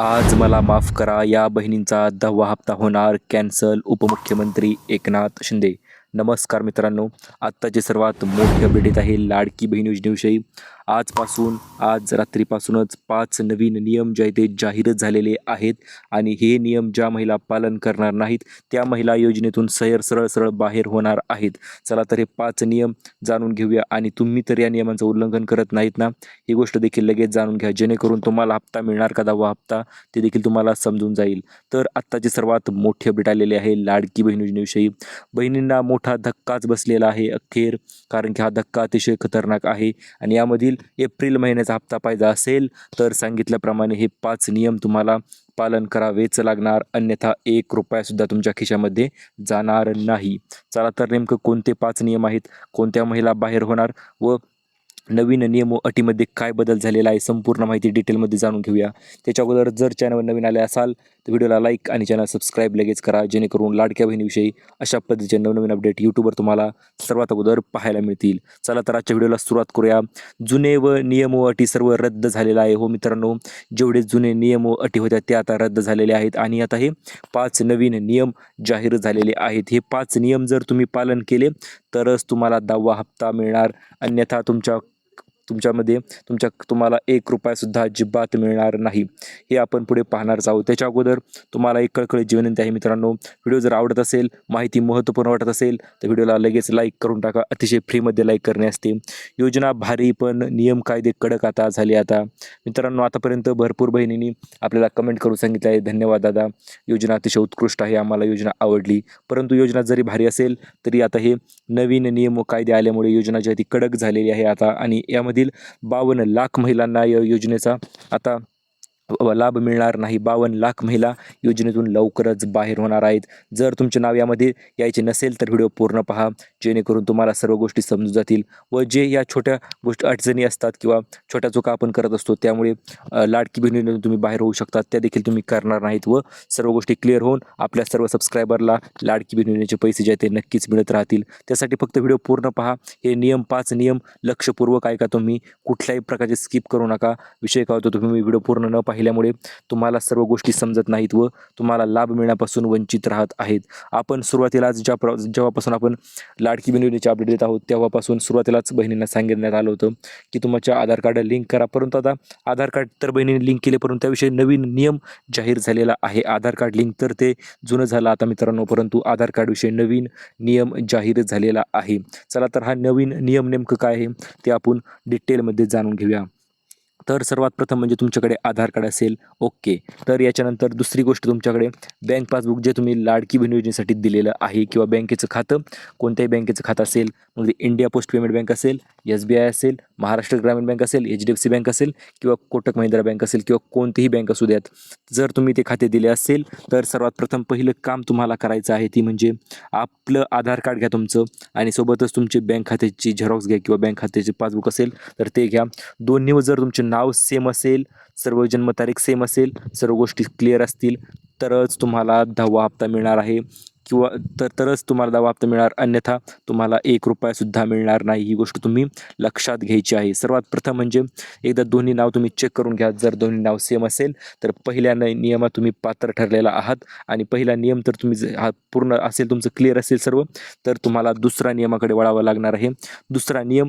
आज मला माफ करा या बहिणींचा दहावा हप्ता होणार कॅन्सल उपमुख्यमंत्री एकनाथ शिंदे. नमस्कार मित्रांनो आत्ताचे सर्वात मोठे अपडेट आहे लाडकी बहीण योजनेविषयी. आजपासून आज रात्रीपासूनच पाच नवीन नियम जे आहेत ते जाहीर झालेले आहेत आणि हे नियम ज्या महिला पालन करणार नाहीत त्या महिला योजनेतून सैर सरळ सरळ बाहेर होणार आहेत. चला तर हे पाच नियम जाणून घेऊया आणि तुम्ही तर या नियमांचं उल्लंघन करत नाहीत ना? ही गोष्ट देखील लगेच जाणून घ्या जेणेकरून तुम्हाला हप्ता मिळणार का दहावा हप्ता ते देखील तुम्हाला समजून जाईल. तर आत्ताची सर्वात मोठी अपडेट आलेली आहे लाडकी बहीण योजनेविषयी बहिणींना मोठा धक्काच बसलेला आहे अखेर कारण की हा धक्का अतिशय खतरनाक आहे आणि यामधील एप्रिल महिन्याचा हप्ता पाहिजे असेल तर सांगितल्याप्रमाणे हे पाच नियम तुम्हाला पालन करावेच लागणार. अन्यथा एक रुपयासुद्धा तुमच्या खिशामध्ये जाणार नाही. चला तर नेमकं कोणते पाच नियम आहेत? कोणत्या महिला बाहेर होणार? व नवीन नियम व अटीमध्ये काय बदल झालेला आहे? संपूर्ण माहिती डिटेलमध्ये जाणून घेऊया. त्याच्या अगोदर जर चॅनल नवीन आले असाल तर व्हिडिओला लाईक आणि चॅनल सबस्क्राईब लगेच करा जेणेकरून लाडक्या बहिणीविषयी अशा पद्धतीचे नवनवीन अपडेट यूट्यूबवर तुम्हाला सर्वात अगोदर पाहायला मिळतील. चला तर आजच्या व्हिडिओला सुरुवात करूया. जुने व नियम व अटी सर्व रद्द झालेला आहे. हो मित्रांनो जेवढे जुने नियम व अटी होत्या ते आता रद्द झालेले आहेत. आणि आता हे पाच नवीन नियम जाहीर झालेले आहेत. हे पाच नियम जर तुम्ही पालन केले तरच तुम्हाला दहावा हप्ता मिळणार. अन्यथा तुमच्या तुमच्यामध्ये तुमच्या तुम्हाला एक रुपयासुद्धा अजिबात मिळणार नाही. हे आपण पुढे पाहणारच आहोत. त्याच्या अगोदर तुम्हाला एक कळकळीची विनंती आहे मित्रांनो. व्हिडिओ जर आवडत असेल माहिती महत्त्वपूर्ण वाटत असेल तर व्हिडिओला लगेच लाईक करून टाका. अतिशय फ्रीमध्ये लाईक करणे असते. योजना भारी पण नियम कायदे कडक आता झाले आता. मित्रांनो आतापर्यंत भरपूर बहिणींनी आपल्याला कमेंट करून सांगितलं आहे. धन्यवाद दादा. योजना अतिशय उत्कृष्ट आहे. आम्हाला योजना आवडली. परंतु योजना जरी भारी असेल तरी आता हे नवीन नियम व कायदे आल्यामुळे योजना जी आहे ती कडक झालेली आहे आता आणि यामध्ये यामधील बावन्न लाख महिलांना या योजनेचा आता लाभ मिळणार नाही. बावन्न लाख महिला योजनेतून लवकरच बाहेर होणार आहेत. जर तुमचे नाव यामध्ये यायचे नसेल तर व्हिडिओ पूर्ण पहा. जेणेकरून तुम्हाला सर्व गोष्टी समजून जातील व जे या छोट्या गोष्टी अडचणी असतात किंवा छोट्या चुका आपण करत असतो त्यामुळे लाडकी बहिणीतून तुम्ही बाहेर होऊ शकतात. त्या देखील तुम्ही करणार नाहीत व सर्व गोष्टी क्लिअर होऊन आपल्या सर्व सबस्क्रायबरला लाडकी बहिणीचे पैसे जे आहेत ते नक्कीच मिळत राहतील. त्यासाठी फक्त व्हिडिओ पूर्ण पहा. हे नियम पाच नियम लक्षपूर्वक ऐका तुम्ही. कुठल्याही प्रकारचे स्किप करू नका. विषय काय होतो तुम्ही व्हिडिओ पूर्ण न राहिल्यामुळे तुम्हाला सर्व गोष्टी समजत नाहीत व तुम्हाला लाभ मिळण्यापासून वंचित राहत आहेत. आपण सुरुवातीलाच ज्या प्र जेव्हापासून आपण लाडकी बहिणीचे अपडेट देत आहोत तेव्हापासून सुरुवातीलाच बहिणींना सांगितण्यात आलं होतं की तुमच्या आधार कार्ड लिंक करा. परंतु आता आधार कार्ड तर बहिणीने लिंक केले परंतु त्याविषयी नवीन नियम जाहीर झालेला आहे. आधार कार्ड लिंक तर ते जुनं झालं आता मित्रांनो परंतु आधार कार्डविषयी नवीन नियम जाहीर झालेला आहे. चला तर हा नवीन नियम नेमकं काय आहे ते आपण डिटेलमध्ये जाणून घेऊया. तर सर्वात प्रथम म्हणजे तुमच्याकडे आधार कार्ड असेल ओके. तर याच्यानंतर दुसरी गोष्ट तुमच्याकडे बँक पासबुक जे तुम्ही लाडकी बहीण योजनेसाठी दिलेलं आहे किंवा बँकेचं खातं कोणत्याही बँकेचं खातं असेल मग ते इंडिया पोस्ट पेमेंट बँक असेल एस बी आय असेल महाराष्ट्र ग्रामीण बँक असेल H D F C bank असेल किंवा कोटक महिंद्रा बँक असेल किंवा कोणतीही बँक असू द्यात जर तुम्ही ते खाते दिले असेल तर सर्वात प्रथम पहिलं काम तुम्हाला करायचं आहे ती म्हणजे आपलं आधार कार्ड घ्या तुमचं आणि सोबतच तुमचे बँक खात्याची झेरॉक्स घ्या किंवा बँक खात्याचे पासबुक असेल तर ते घ्या. दोन्हीवर जर तुमचे नाव सेम असेल सर्व जन्मतारीख सेम असेल सर्व गोष्टी क्लिअर असतील तरच तुम्हाला दहावा हप्ता मिळणार आहे. किंवा तर तरच तुम्हाला दवाप्त मिळणार. अन्यथा तुम्हाला एक रुपयासुद्धा मिळणार नाही. ही गोष्ट तुम्ही लक्षात घ्यायची आहे. सर्वात प्रथम म्हणजे एकदा दोन्ही नाव तुम्ही चेक करून घ्या. जर दोन्ही नाव सेम असेल तर पहिल्या न- नियमात तुम्ही पात्र ठरलेला आहात. आणि पहिला नियम तर तुम्ही हा पूर्ण असेल तुमचं क्लिअर असेल सर्व तर तुम्हाला दुसरा नियमाकडे वळावं लागणार आहे. दुसरा नियम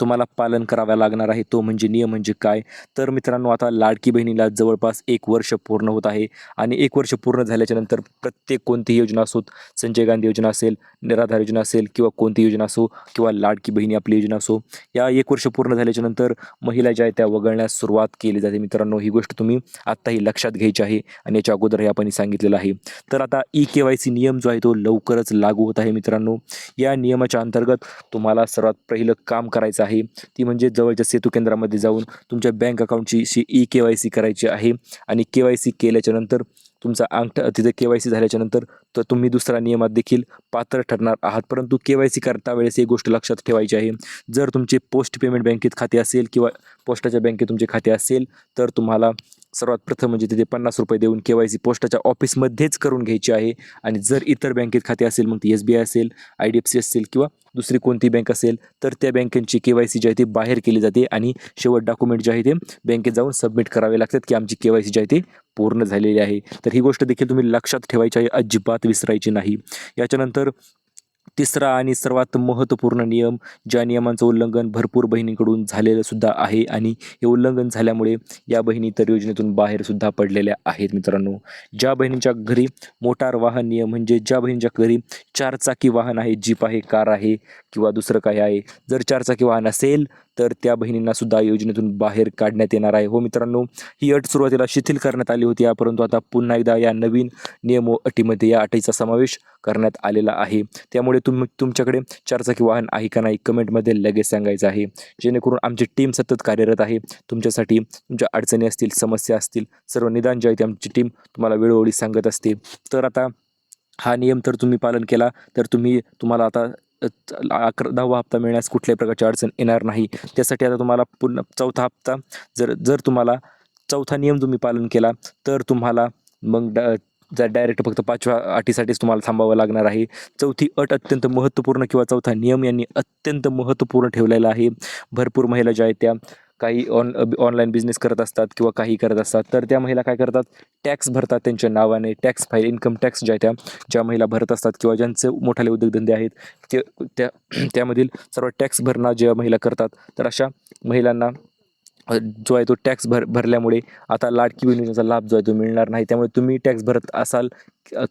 तुम्हाला पालन कराव्या लागणार आहे. तो म्हणजे नियम म्हणजे काय? तर मित्रांनो आता लाडकी बहिणीला जवळपास एक वर्ष पूर्ण होत आहे आणि एक वर्ष पूर्ण झाल्याच्यानंतर प्रत्येक कोणतीही योजना असोत संजय गांधी योजना असेल निराधार योजना असेल किंवा कोणती योजना असो किंवा लाडकी बहिणी आपली योजना असो या एक वर्ष पूर्ण झाल्याच्यानंतर महिला ज्या आहेत त्या वगळण्यास सुरुवात केली जाते. मित्रांनो ही गोष्ट तुम्ही आत्ताही लक्षात घ्यायची आहे आणि याच्या अगोदरही आपण सांगितलेलं आहे. तर आता ई के वाय सी नियम जो आहे तो लवकरच लागू होत आहे मित्रांनो. या नियमाच्या अंतर्गत तुम्हाला सर्वात पहिलं काम करायचं आहे. ती म्हणजे जवळच्या सेतू केंद्रामध्ये जाऊन तुमच्या बँक अकाउंटची शी ई के वाय सी करायची आहे. आणि के वाय सी केल्याच्यानंतर तुमचा अंगठा तिथे के वाय सी झाल्याच्यानंतर तर तुम्ही दुसऱ्या नियमात देखील पात्र ठरणार आहात. परंतु के वाय सी करता वेळेस एक गोष्ट लक्षात ठेवायची आहे. जर तुमचे पोस्ट पेमेंट बँकेत खाते असेल किंवा पोस्टाच्या बँकेत तुमचे खाते असेल तर तुम्हाला सर्वात प्रथम म्हणजे तिथे पन्नास रुपये देऊन के वाय सी पोस्टाच्या ऑफिसमध्येच करून घ्यायची आहे. आणि जर इतर बँकेत खाते असेल मग ती एस बी आय असेल आय डी एफ सी असेल किंवा दुसरी कोणती बँक असेल तर त्या बँकेची के वाय सी जी आहे ती बाहेर केली जाते आणि शेवट डॉक्युमेंट जे आहे ते बँकेत जाऊन सबमिट करावे लागतात की आमची के वाय सी जी आहे ती पूर्ण झालेली आहे. तर ही गोष्ट देखील तुम्ही लक्षात ठेवायची आहे अजिबात विसरायची नाही. याच्यानंतर तिसरा आणि सर्वात महत्त्वपूर्ण नियम ज्या नियमांचं उल्लंघन भरपूर बहिणींकडून झालेलं सुद्धा आहे आणि हे उल्लंघन झाल्यामुळे या बहिणी तर योजनेतून बाहेरसुद्धा पडलेल्या आहेत मित्रांनो. ज्या बहिणींच्या घरी मोटार वाहन नियम म्हणजे ज्या बहिणींच्या घरी चारचाकी वाहन आहे जीप आहे कार आहे किंवा दुसरं काही आहे जर चारचाकी वाहन असेल तर त्या बहिणींना सुद्धा योजनेतून बाहेर काढण्यात येणार आहे. हो मित्रांनो ही अट सुरुवातीला शिथिल करण्यात आली होती. या परंतु आता पुन्हा एकदा या नवीन नियम व अटीमध्ये या अटीचा समावेश करण्यात आलेला आहे. त्यामुळे तुम तुमच्याकडे चारचाकी वाहन आहे का नाही कमेंटमध्ये लगेच सांगायचं आहे. जेणेकरून आमची टीम सतत कार्यरत आहे. तुमच्यासाठी तुमच्या अडचणी असतील समस्या असतील सर्व निदान जे आहे ते आमची टीम तुम्हाला वेळोवेळी सांगत असते. तर आता हा नियम तर तुम्ही पालन केला तर तुम्ही तुम्हाला आता अकरा दहावा हप्ता मिळण्यास कुठल्याही प्रकारची अडचण येणार नाही. त्यासाठी आता तुम्हाला पुन्हा चौथा हप्ता जर जर तुम्हाला चौथा नियम तुम्ही पालन केला तर तुम्हाला मग जर डायरेक्ट फक्त पाचव्या अटीसाठीच तुम्हाला थांबावं लागणार आहे. चौथी अट अत्यंत महत्त्वपूर्ण किंवा चौथा नियम यांनी अत्यंत महत्त्वपूर्ण ठेवलेला आहे. भरपूर महिला ज्या आहेत त्या काही ऑन ऑनलाईन बिझनेस करत असतात किंवा काही करत असतात तर त्या महिला काय करतात? टॅक्स भरतात त्यांच्या नावाने. टॅक्स फाईल इन्कम टॅक्स ज्या त्या ज्या महिला भरत असतात किंवा ज्यांचे मोठाले उद्योगधंदे आहेत ते त्या त्यामधील सर्व टॅक्स भरणा ज्या महिला करतात तर अशा महिलांना जो आहे तो टॅक्स भर भरल्यामुळे आता लाडकी बहीण योजनेचा लाभ जो आहे तो मिळणार नाही. त्यामुळे तुम्ही टॅक्स भरत असाल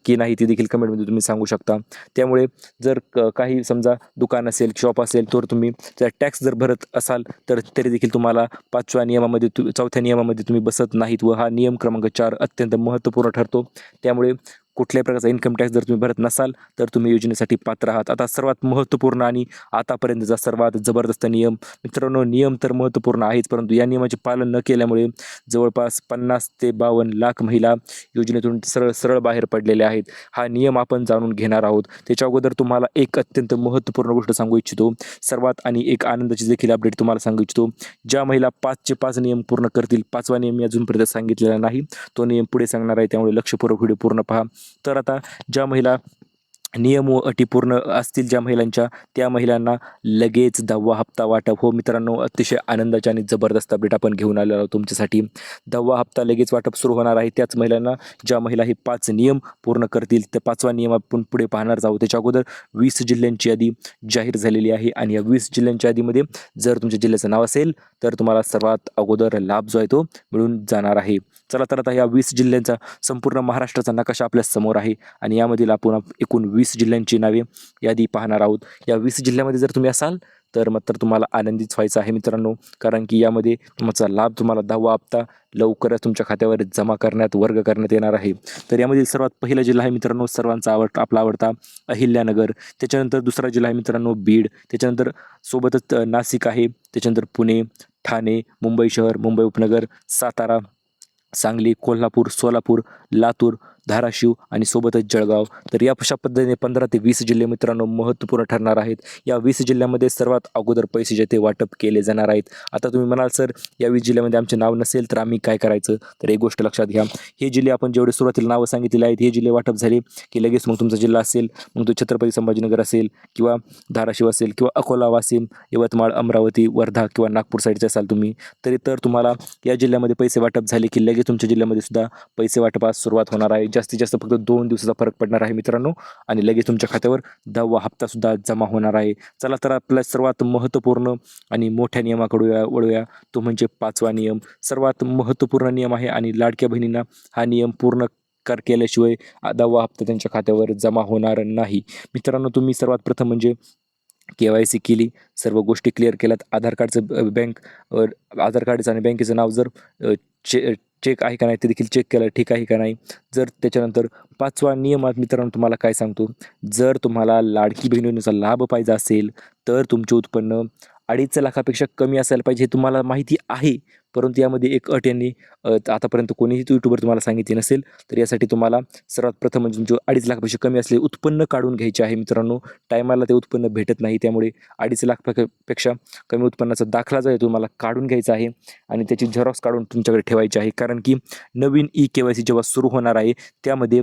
की नाही ते देखील कमेंटमध्ये तुम्ही सांगू शकता. त्यामुळे जर क- काही समजा दुकान असेल शॉप असेल तर तुम्ही जर टॅक्स जर भरत असाल तर तरी देखील तुम्हाला पाचव्या नियमामध्ये तु चौथ्या नियमामध्ये तुम्ही बसत नाहीत व हा नियम क्रमांक चार अत्यंत महत्त्वपूर्ण ठरतो. त्यामुळे कुठल्याही प्रकारचा इन्कम टॅक्स जर तुम्ही भरत नसाल तर तुम्ही योजनेसाठी पात्र आहात. आता सर्वात महत्त्वपूर्ण आणि आतापर्यंतचा सर्वात जबरदस्त नियम मित्रांनो नियम तर महत्त्वपूर्ण आहेच परंतु या नियमाचे पालन न केल्यामुळे जवळपास पन्नास ते बावन्न लाख महिला योजनेतून सरळ सरळ बाहेर पडलेल्या आहेत. हा नियम आपण जाणून घेणार आहोत. त्याच्या अगोदर तुम्हाला एक अत्यंत महत्त्वपूर्ण गोष्ट सांगू इच्छितो. सर्वात आणि एक आनंदाची देखील अपडेट तुम्हाला सांगू इच्छितो. ज्या महिला पाचचे पाच नियम पूर्ण करतील पाचवा नियम मी अजूनपर्यंत सांगितलेला नाही. तो नियम पुढे सांगणार आहे त्यामुळे लक्षपूर्वक व्हिडिओ पूर्ण पहा. तर आता ज्या महिला नियम व अटी पूर्ण असतील ज्या महिलांच्या त्या महिलांना लगेच दहावा हप्ता वाटप. हो मित्रांनो अतिशय आनंदाचे आणि जबरदस्त अपडेट आपण घेऊन आलेलो आहोत तुमच्यासाठी. दहावा हप्ता लगेच वाटप सुरू होणार आहे. त्याच महिलांना ज्या महिला हे पाच नियम पूर्ण करतील ते पाचवा नियम आपण पुढे पाहणार आहोत. त्याच्या अगोदर वीस जिल्ह्यांची यादी जाहीर झालेली आहे आणि या वीस जिल्ह्यांच्या यादीमध्ये जर तुमच्या जिल्ह्याचं नाव असेल तर तुम्हाला सर्वात अगोदर लाभ जो आहे तो मिळून जाणार आहे. चला तर आता या वीस जिल्ह्यांचा संपूर्ण महाराष्ट्राचा नकाशा आपल्यासमोर आहे आणि यामधील आपण एकूण वीस वीस जिल्ह्यांची नावे यादी पाहणार आहोत. या वीस जिल्ह्यामध्ये जर तुम्ही असाल तर मात्र तुम्हाला आनंदीच व्हायचं आहे मित्रांनो. कारण की यामध्ये तुमचा लाभ तुम्हाला दहावा हप्ता लवकरच तुमच्या खात्यावर जमा करण्यात वर्ग करण्यात येणार आहे. तर यामधील सर्वात पहिला जिल्हा आहे मित्रांनो सर्वांचा आवड आपला आवडता अहिल्यानगर. त्याच्यानंतर दुसरा जिल्हा आहे मित्रांनो बीड. त्याच्यानंतर सोबतच नाशिक आहे. त्याच्यानंतर पुणे ठाणे मुंबई शहर मुंबई उपनगर सातारा सांगली कोल्हापूर सोलापूर लातूर धाराशिव आणि सोबतच जळगाव. तर या अशा पद्धतीने पंधरा ते वीस जिल्हे मित्रांनो महत्त्वपूर्ण ठरणार आहेत. या वीस जिल्ह्यामध्ये सर्वात अगोदर पैसे जे ते वाटप केले जाणार आहेत. आता तुम्ही म्हणाल सर या वीस जिल्ह्यामध्ये आमचे नाव नसेल तर आम्ही काय करायचं? तर एक गोष्ट लक्षात घ्या. हे जिल्हे आपण जेवढे सुरुवातीला नावं सांगितलेले आहेत हे जिल्हे वाटप झाले की लगेच मग तुमचा जिल्हा असेल मग तो छत्रपती संभाजीनगर असेल किंवा धाराशिव असेल किंवा अकोला वाशिम यवतमाळ अमरावती वर्धा किंवा नागपूर साईडचे असाल तुम्ही तरी तर तुम्हाला या जिल्ह्यामध्ये पैसे वाटप झाले की लगेच तुमच्या जिल्ह्यामध्ये सुद्धा पैसे वाटपास सुरुवात होणार आहे. जास्तीत जास्त फक्त दोन दिवसाचा फरक पडणार आहे मित्रांनो. आणि लगेच तुमच्या खात्यावर दहावा हप्ता सुद्धा जमा होणार आहे. चला तर आपल्या सर्वात महत्त्वपूर्ण आणि मोठ्या नियमाकडे वळूया- तो म्हणजे पाचवा नियम. सर्वात महत्त्वपूर्ण नियम आहे आणि लाडक्या बहिणींना हा नियम पूर्ण कर केल्याशिवाय दहावा हप्ता त्यांच्या खात्यावर जमा होणार नाही. मित्रांनो तुम्ही सर्वात प्रथम म्हणजे के वाय सी केली. सर्व गोष्टी क्लिअर केल्यात. आधार कार्डचं बँक आधार कार्डचं आणि बँकेचं नाव जर चे चेक आहे का नाही ते देखील चेक केलं ठीक आहे का नाही? जर त्याच्यानंतर पाचवा नियमात मित्रांनो तुम्हाला काय सांगतो? जर तुम्हाला लाडकी बहीण योजनेचा लाभ पाहिजे असेल तर तुमचे उत्पन्न अडीच लाखापेक्षा कमी असायला पाहिजे हे तुम्हाला माहिती आहे. परंतु यामध्ये एक अट यांनी आतापर्यंत कोणीही यूट्यूबर तुम्हाला सांगितली नसेल तर यासाठी तुम्हाला सर्वात प्रथम म्हणजे जो अडीच लाखापेक्षा कमी असले उत्पन्न काढून घ्यायचे आहे मित्रांनो. टायमाला ते उत्पन्न भेटत नाही त्यामुळे अडीच लाख पेक्षा- कमी उत्पन्नाचा दाखला जो आहे तुम्हाला काढून घ्यायचा आहे आणि त्याची झेरॉक्स काढून तुमच्याकडे ठेवायची आहे. कारण की नवीन ई के वाय सी जेव्हा सुरू होणार आहे त्यामध्ये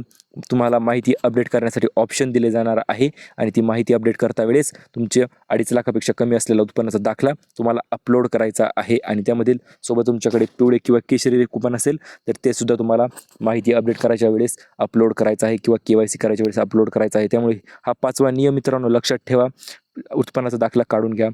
तुम्हाला माहिती अपडेट करण्यासाठी ऑप्शन दिले जाणार आहे. आणि ती माहिती अपडेट करता वेळेस तुमचे अडीच लाखापेक्षा कमी असलेला उत्पन्नाचा दाखला तुम्हाला अपलोड करायचा आहे. आणि त्यामधील सोबत तुमच्याकडे पिवळे किंवा केशरी कुपन असेल तर ते सुद्धा तुम्हाला माहिती अपडेट करायच्या वेळेस अपलोड करायचं आहे किंवा के वाय सी करायच्या वेळेस अपलोड करायचा आहे. त्यामुळे हा पाचवा नियम मित्रांनो लक्षात ठेवा. उत्पन्नाचा दाखला काढून घ्या.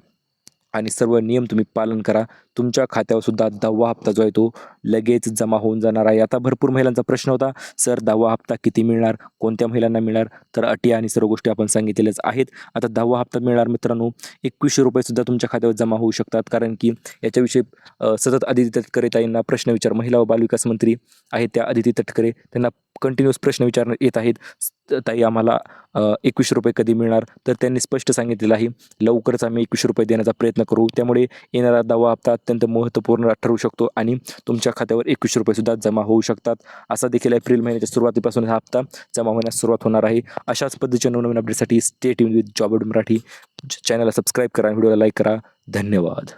आणि सर्व नियम तुम्ही पालन करा. तुमच्या खात्यावर सुद्धा दहावा हप्ता जो आहे तो लगेच जमा होऊन जाणार आहे. आता भरपूर महिलांचा प्रश्न होता सर दहावा हप्ता किती मिळणार? कोणत्या महिलांना मिळणार? तर अटी आणि सर्व गोष्टी आपण सांगितलेल्याच आहेत. आता दहावा हप्ता मिळणार मित्रांनो एकवीसशे रुपयेसुद्धा तुमच्या खात्यावर जमा होऊ शकतात. कारण की याच्याविषयी सतत आदिती तटकरेताईंना प्रश्न विचार महिला व बालविकास मंत्री आहेत त्या आदिती तटकरे. त्यांना कंटिन्युअस प्रश्न विचारण्यात येत आहेत. ताई आम्हाला एकवीसशे रुपये कधी मिळणार? तर त्यांनी स्पष्ट सांगितलेलं आहे लवकरच आम्ही एकवीसशे रुपये देण्याचा प्रयत्न करू. त्यामुळे येणारा दवा हप्ता अत्यंत महत्त्वपूर्ण ठरू शकतो आणि तुमच्या खात्यावर एकवीसशे रुपयेसुद्धा जमा होऊ शकतात. असा देखील एप्रिल महिन्याच्या सुरुवातीपासून हा हप्ता जमा होण्यास सुरुवात होणार आहे. अशाच पद्धतीच्या नवनवीन अपडेटसाठी स्टेट विथ जॉब मराठी चॅनलला सबस्क्राईब करा व्हिडिओला लाईक करा. धन्यवाद.